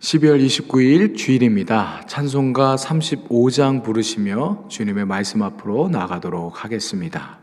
12월 29일 주일입니다. 찬송가 35장 부르시며 주님의 말씀 앞으로 나가도록 하겠습니다.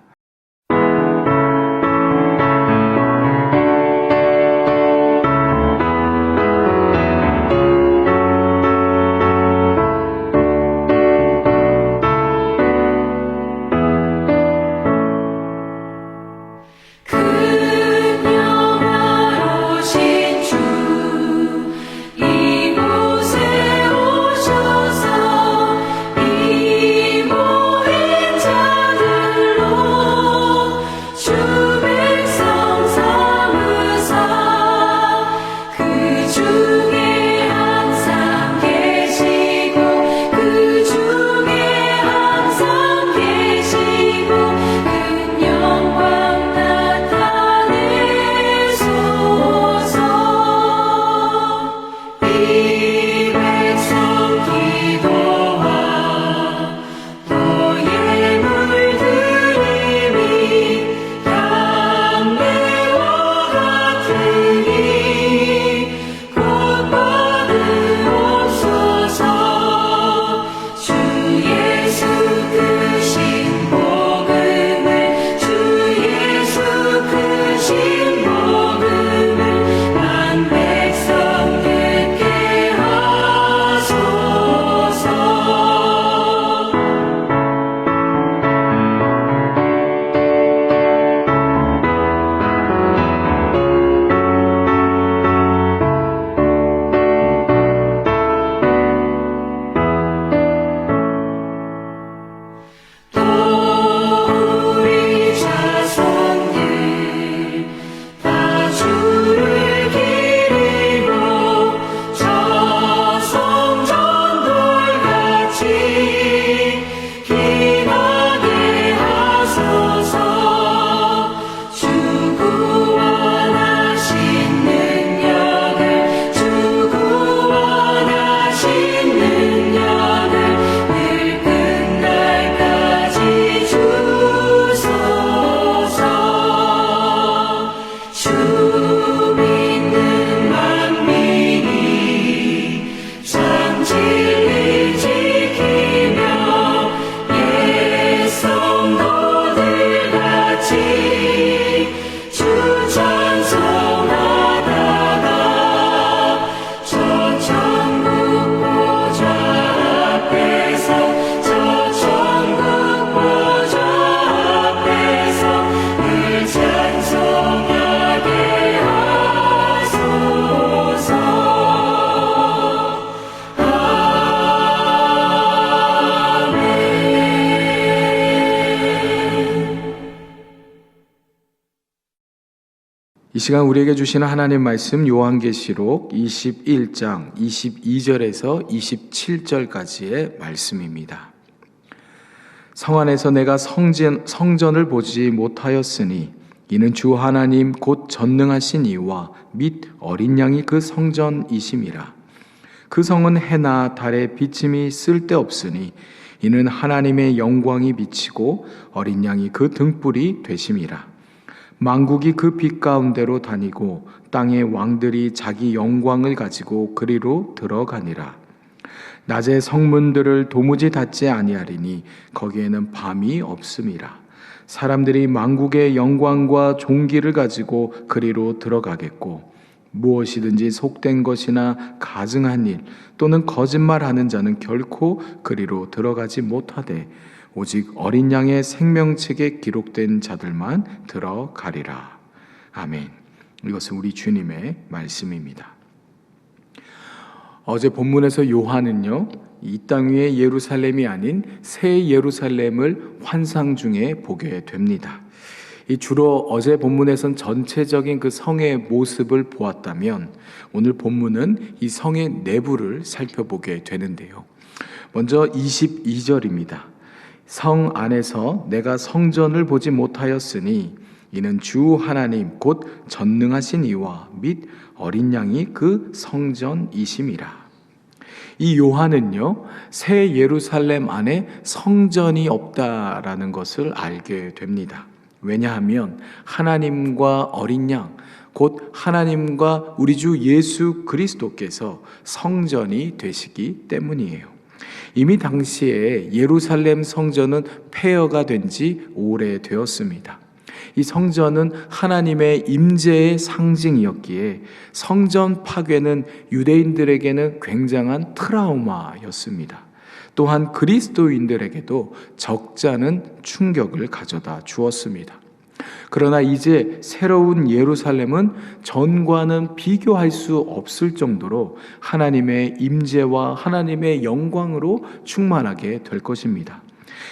이 시간 우리에게 주시는 하나님 말씀 요한계시록 21장 22절에서 27절까지의 말씀입니다. 성 안에서 내가 성전, 성전을 보지 못하였으니 이는 주 하나님 곧 전능하신 이와 및 어린 양이 그 성전이심이라. 그 성은 해나 달의 비침이 쓸데없으니 이는 하나님의 영광이 비치고 어린 양이 그 등불이 되심이라. 망국이 그 빛 가운데로 다니고 땅의 왕들이 자기 영광을 가지고 그리로 들어가니라. 낮에 성문들을 도무지 닫지 아니하리니 거기에는 밤이 없음이라. 사람들이 망국의 영광과 종기를 가지고 그리로 들어가겠고 무엇이든지 속된 것이나 가증한 일 또는 거짓말하는 자는 결코 그리로 들어가지 못하되 오직 어린 양의 생명책에 기록된 자들만 들어가리라. 아멘. 이것은 우리 주님의 말씀입니다. 어제 본문에서 요한은요, 이 땅 위의 예루살렘이 아닌 새 예루살렘을 환상 중에 보게 됩니다. 이 주로 어제 본문에선 전체적인 그 성의 모습을 보았다면 오늘 본문은 이 성의 내부를 살펴보게 되는데요. 먼저 22절입니다. 성 안에서 내가 성전을 보지 못하였으니 이는 주 하나님 곧 전능하신 이와 및 어린 양이 그 성전이심이라. 이 요한은요, 새 예루살렘 안에 성전이 없다라는 것을 알게 됩니다. 왜냐하면 하나님과 어린 양, 곧 하나님과 우리 주 예수 그리스도께서 성전이 되시기 때문이에요. 이미 당시에 예루살렘 성전은 폐허가 된 지 오래되었습니다. 이 성전은 하나님의 임재의 상징이었기에 성전 파괴는 유대인들에게는 굉장한 트라우마였습니다. 또한 그리스도인들에게도 적잖은 충격을 가져다 주었습니다. 그러나 이제 새로운 예루살렘은 전과는 비교할 수 없을 정도로 하나님의 임재와 하나님의 영광으로 충만하게 될 것입니다.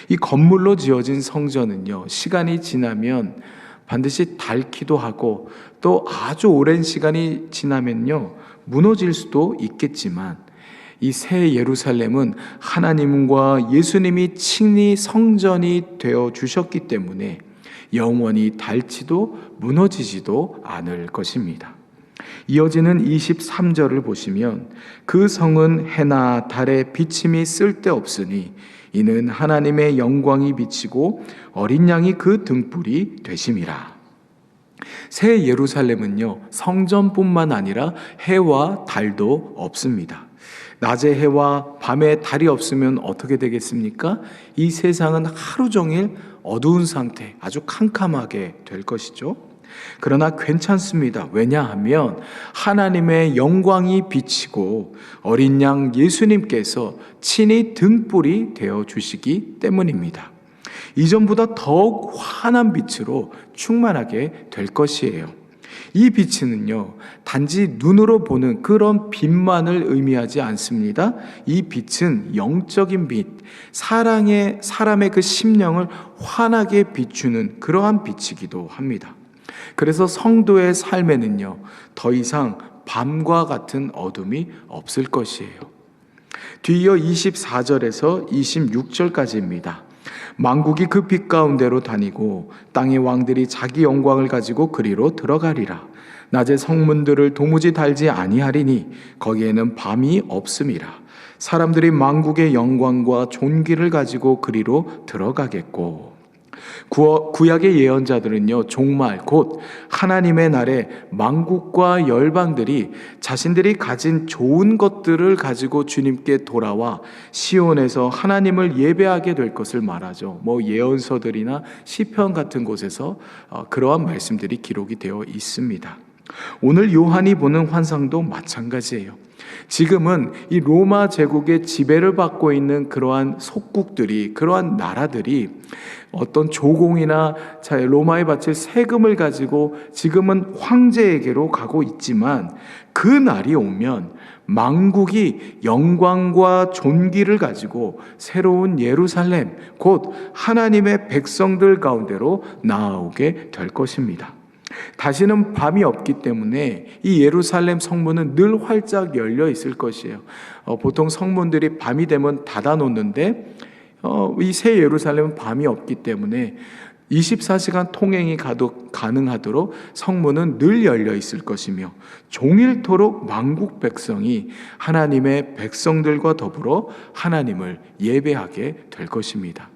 이 건물로 지어진 성전은요, 시간이 지나면 반드시 닳기도 하고 또 아주 오랜 시간이 지나면요, 무너질 수도 있겠지만 이새 예루살렘은 하나님과 예수님이 친히 성전이 되어 주셨기 때문에 영원히 닳지도 무너지지도 않을 것입니다. 이어지는 23절을 보시면 그 성은 해나 달의 비침이 쓸데없으니 이는 하나님의 영광이 비치고 어린 양이 그 등불이 되심이라. 새 예루살렘은요, 성전뿐만 아니라 해와 달도 없습니다. 낮에 해와 밤에 달이 없으면 어떻게 되겠습니까? 이 세상은 하루 종일 어두운 상태, 아주 캄캄하게 될 것이죠. 그러나 괜찮습니다. 왜냐하면 하나님의 영광이 비치고 어린 양 예수님께서 친히 등불이 되어 주시기 때문입니다. 이전보다 더욱 환한 빛으로 충만하게 될 것이에요. 이 빛은요, 단지 눈으로 보는 그런 빛만을 의미하지 않습니다. 이 빛은 영적인 빛, 사랑의, 사람의 그 심령을 환하게 비추는 그러한 빛이기도 합니다. 그래서 성도의 삶에는요, 더 이상 밤과 같은 어둠이 없을 것이에요. 뒤이어 24절에서 26절까지입니다. 망국이 그 빛 가운데로 다니고 땅의 왕들이 자기 영광을 가지고 그리로 들어가리라. 낮에 성문들을 도무지 달지 아니하리니 거기에는 밤이 없음이라. 사람들이 망국의 영광과 존귀를 가지고 그리로 들어가겠고 구약의 예언자들은요, 종말, 곧 하나님의 날에 망국과 열방들이 자신들이 가진 좋은 것들을 가지고 주님께 돌아와 시온에서 하나님을 예배하게 될 것을 말하죠. 뭐 예언서들이나 시편 같은 곳에서 어, 그러한 말씀들이 기록이 되어 있습니다. 오늘 요한이 보는 환상도 마찬가지예요. 지금은 이 로마 제국의 지배를 받고 있는 그러한 속국들이, 그러한 나라들이 어떤 조공이나 자, 로마에 바칠 세금을 가지고 지금은 황제에게로 가고 있지만 그 날이 오면 망국이 영광과 존귀를 가지고 새로운 예루살렘, 곧 하나님의 백성들 가운데로 나아오게 될 것입니다. 다시는 밤이 없기 때문에 이 예루살렘 성문은 늘 활짝 열려 있을 것이에요. 어, 보통 성문들이 밤이 되면 닫아 놓는데 어, 이 새 예루살렘은 밤이 없기 때문에 24시간 통행이 가도 가능하도록 성문은 늘 열려 있을 것이며 종일토록 만국 백성이 하나님의 백성들과 더불어 하나님을 예배하게 될 것입니다.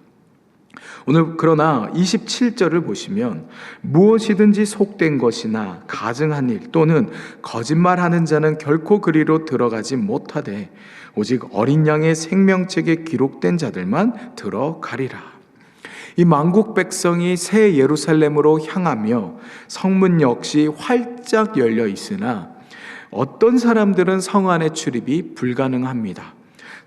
오늘 그러나 27절을 보시면 무엇이든지 속된 것이나 가증한 일 또는 거짓말하는 자는 결코 그리로 들어가지 못하되 오직 어린 양의 생명책에 기록된 자들만 들어가리라. 이 만국 백성이 새 예루살렘으로 향하며 성문 역시 활짝 열려 있으나 어떤 사람들은 성 안에 출입이 불가능합니다.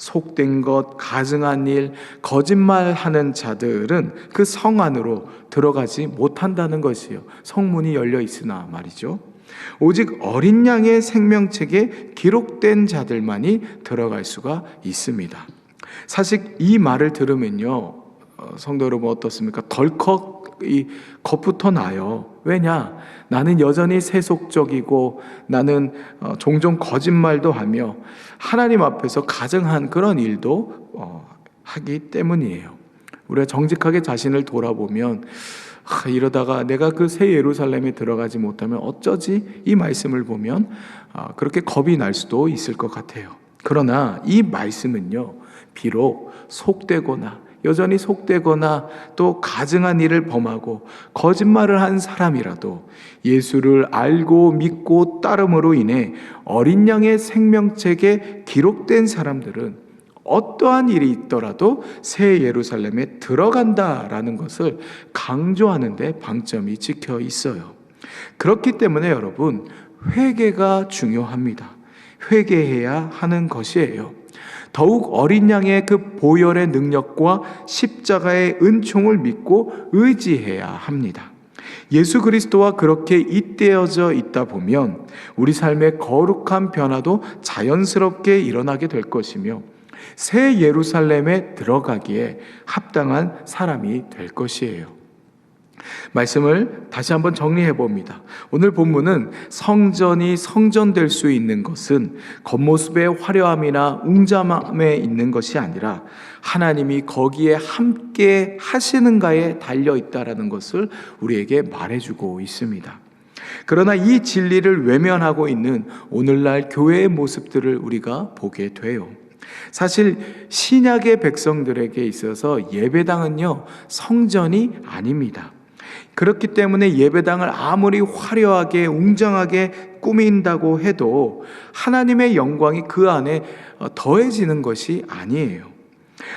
속된 것, 가증한 일, 거짓말하는 자들은 그 성 안으로 들어가지 못한다는 것이요. 성문이 열려 있으나 말이죠. 오직 어린 양의 생명책에 기록된 자들만이 들어갈 수가 있습니다. 사실 이 말을 들으면요. 어, 성도 여러분 어떻습니까? 덜컥 이 겁부터 나요. 왜냐? 나는 여전히 세속적이고 나는 어, 종종 거짓말도 하며 하나님 앞에서 가증한 그런 일도 어, 하기 때문이에요. 우리가 정직하게 자신을 돌아보면 아, 이러다가 내가 그 새 예루살렘에 들어가지 못하면 어쩌지? 이 말씀을 보면 아, 그렇게 겁이 날 수도 있을 것 같아요. 그러나 이 말씀은요, 비록 속되거나 여전히 속되거나 또 가증한 일을 범하고 거짓말을 한 사람이라도 예수를 알고 믿고 따름으로 인해 어린 양의 생명책에 기록된 사람들은 어떠한 일이 있더라도 새 예루살렘에 들어간다라는 것을 강조하는데 방점이 찍혀 있어요. 그렇기 때문에 여러분, 회개가 중요합니다. 회개해야 하는 것이에요. 더욱 어린 양의 그 보혈의 능력과 십자가의 은총을 믿고 의지해야 합니다. 예수 그리스도와 그렇게 잇대어져 있다 보면 우리 삶의 거룩한 변화도 자연스럽게 일어나게 될 것이며 새 예루살렘에 들어가기에 합당한 사람이 될 것이에요. 말씀을 다시 한번 정리해 봅니다. 오늘 본문은 성전이 성전될 수 있는 것은 겉모습의 화려함이나 웅장함에 있는 것이 아니라 하나님이 거기에 함께 하시는가에 달려 있다라는 것을 우리에게 말해주고 있습니다. 그러나 이 진리를 외면하고 있는 오늘날 교회의 모습들을 우리가 보게 돼요. 사실 신약의 백성들에게 있어서 예배당은요, 성전이 아닙니다. 그렇기 때문에 예배당을 아무리 화려하게 웅장하게 꾸민다고 해도 하나님의 영광이 그 안에 더해지는 것이 아니에요.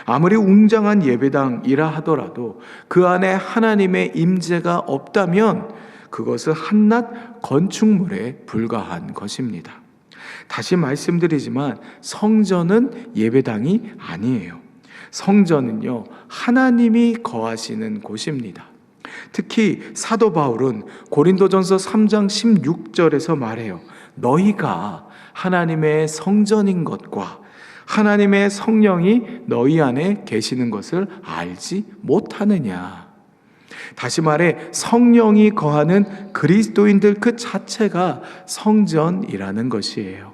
아무리 웅장한 예배당이라 하더라도 그 안에 하나님의 임재가 없다면 그것은 한낱 건축물에 불과한 것입니다. 다시 말씀드리지만 성전은 예배당이 아니에요. 성전은요, 하나님이 거하시는 곳입니다. 특히 사도 바울은 고린도전서 3장 16절에서 말해요. 너희가 하나님의 성전인 것과 하나님의 성령이 너희 안에 계시는 것을 알지 못하느냐. 다시 말해 성령이 거하는 그리스도인들 그 자체가 성전이라는 것이에요.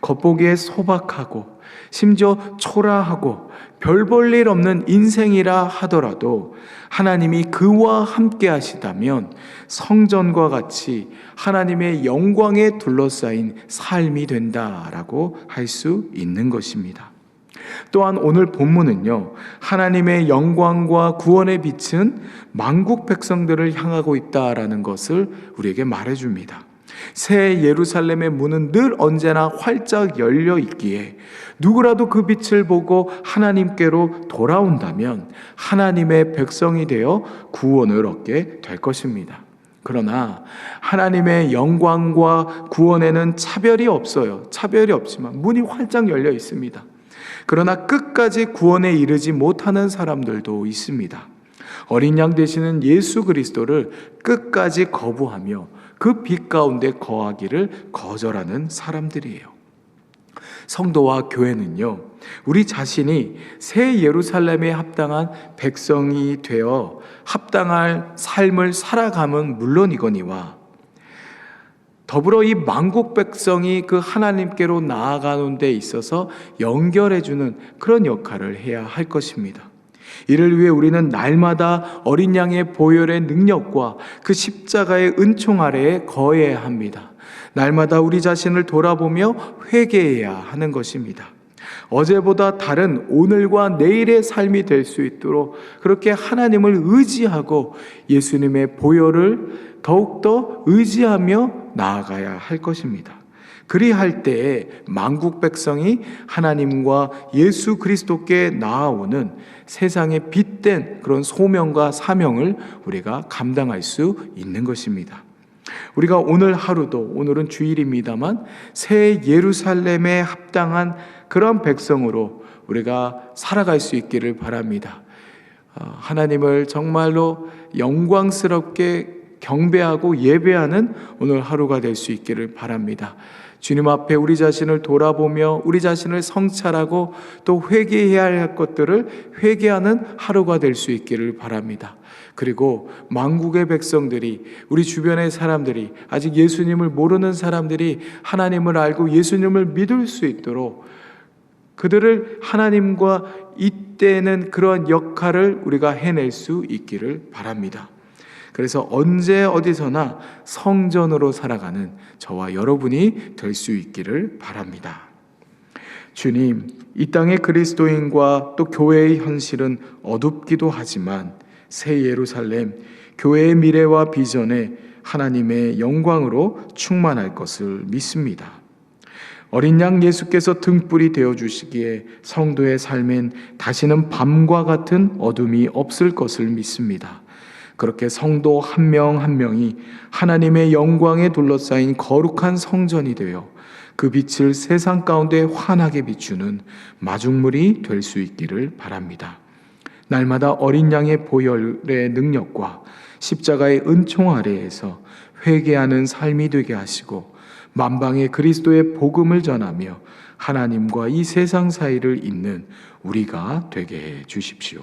겉보기에 소박하고 심지어 초라하고 별 볼 일 없는 인생이라 하더라도 하나님이 그와 함께 하시다면 성전과 같이 하나님의 영광에 둘러싸인 삶이 된다라고 할 수 있는 것입니다. 또한 오늘 본문은요, 하나님의 영광과 구원의 빛은 만국 백성들을 향하고 있다라는 것을 우리에게 말해줍니다. 새 예루살렘의 문은 늘 언제나 활짝 열려 있기에 누구라도 그 빛을 보고 하나님께로 돌아온다면 하나님의 백성이 되어 구원을 얻게 될 것입니다. 그러나 하나님의 영광과 구원에는 차별이 없어요. 차별이 없지만 문이 활짝 열려 있습니다. 그러나 끝까지 구원에 이르지 못하는 사람들도 있습니다. 어린 양 되시는 예수 그리스도를 끝까지 거부하며 그 빛 가운데 거하기를 거절하는 사람들이에요. 성도와 교회는요, 우리 자신이 새 예루살렘에 합당한 백성이 되어 합당할 삶을 살아감은 물론이거니와 더불어 이 만국 백성이 그 하나님께로 나아가는 데 있어서 연결해주는 그런 역할을 해야 할 것입니다. 이를 위해 우리는 날마다 어린 양의 보혈의 능력과 그 십자가의 은총 아래에 거해야 합니다. 날마다 우리 자신을 돌아보며 회개해야 하는 것입니다. 어제보다 다른 오늘과 내일의 삶이 될 수 있도록 그렇게 하나님을 의지하고 예수님의 보혈을 더욱더 의지하며 나아가야 할 것입니다. 그리할 때에 만국 백성이 하나님과 예수 그리스도께 나아오는 세상의 빛된 그런 소명과 사명을 우리가 감당할 수 있는 것입니다. 우리가 오늘 하루도 오늘은 주일입니다만 새 예루살렘에 합당한 그런 백성으로 우리가 살아갈 수 있기를 바랍니다. 어, 하나님을 정말로 영광스럽게 경배하고 예배하는 오늘 하루가 될 수 있기를 바랍니다. 주님 앞에 우리 자신을 돌아보며 우리 자신을 성찰하고 또 회개해야 할 것들을 회개하는 하루가 될 수 있기를 바랍니다. 그리고 만국의 백성들이 우리 주변의 사람들이 아직 예수님을 모르는 사람들이 하나님을 알고 예수님을 믿을 수 있도록 그들을 하나님과 잇대는 그러한 역할을 우리가 해낼 수 있기를 바랍니다. 그래서 언제 어디서나 성전으로 살아가는 저와 여러분이 될 수 있기를 바랍니다. 주님, 이 땅의 그리스도인과 또 교회의 현실은 어둡기도 하지만 새 예루살렘, 교회의 미래와 비전에 하나님의 영광으로 충만할 것을 믿습니다. 어린 양 예수께서 등불이 되어 주시기에 성도의 삶엔 다시는 밤과 같은 어둠이 없을 것을 믿습니다. 그렇게 성도 한명한 명이 하나님의 영광에 둘러싸인 거룩한 성전이 되어 그 빛을 세상 가운데 환하게 비추는 마중물이 될 수 있기를 바랍니다. 날마다 어린 양의 보혈의 능력과 십자가의 은총 아래에서 회개하는 삶이 되게 하시고 만방의 그리스도의 복음을 전하며 하나님과 이 세상 사이를 잇는 우리가 되게 해 주십시오.